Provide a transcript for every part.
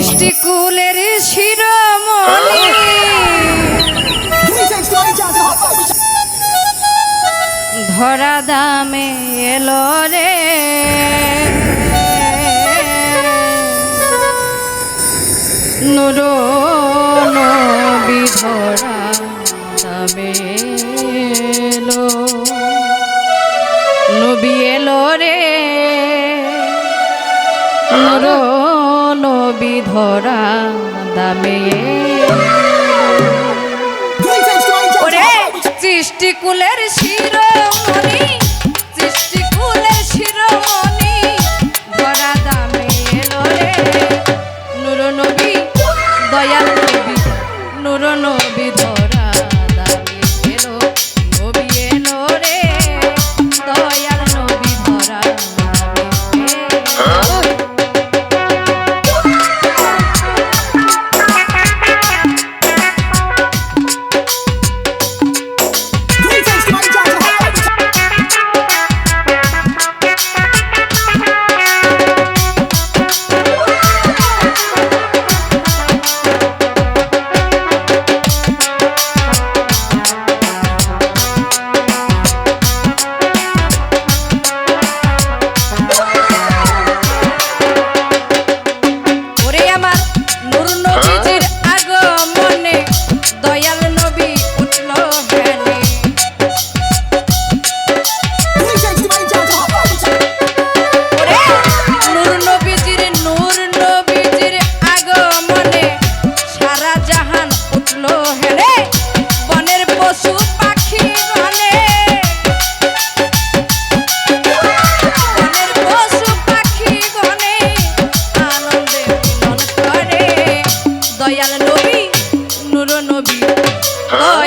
সৃষ্টি কুলের শিরোমণি। ধরা দামে এলো রে। নুর নবি ধরা দামে এলো। নবী এলো রে। নবী ধরা দামে। সৃষ্টিকুলের শিরোমণি সৃষ্টিকুলের শিরোমণি ধরা দামে এলো রে। নুর নবী দয়াল নবী নুর নবী ধরা দয়াল নবী নুর নবী হ্যাঁ?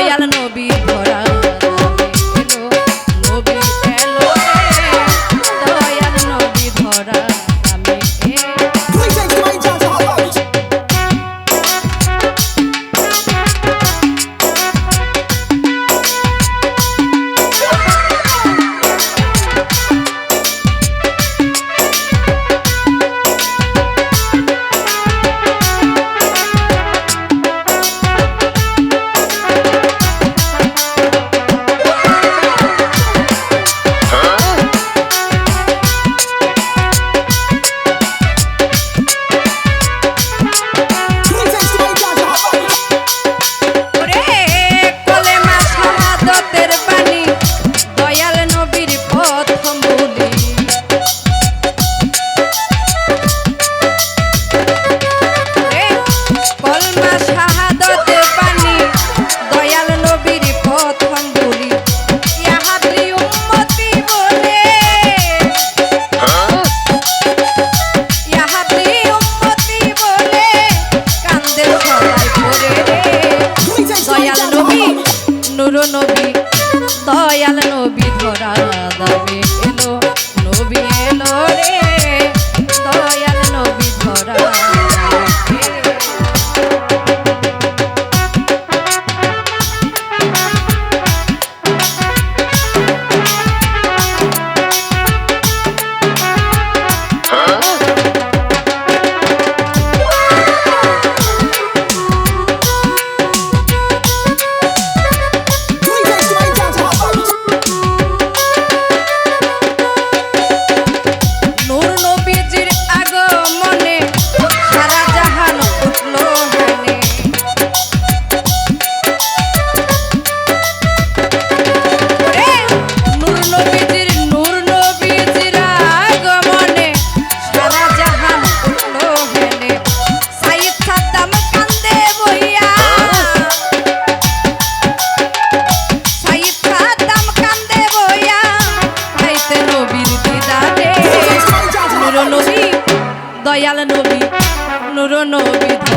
নূর নবী দয়াল নবী ধরা দাবি। দয়াল নবী নুর নবী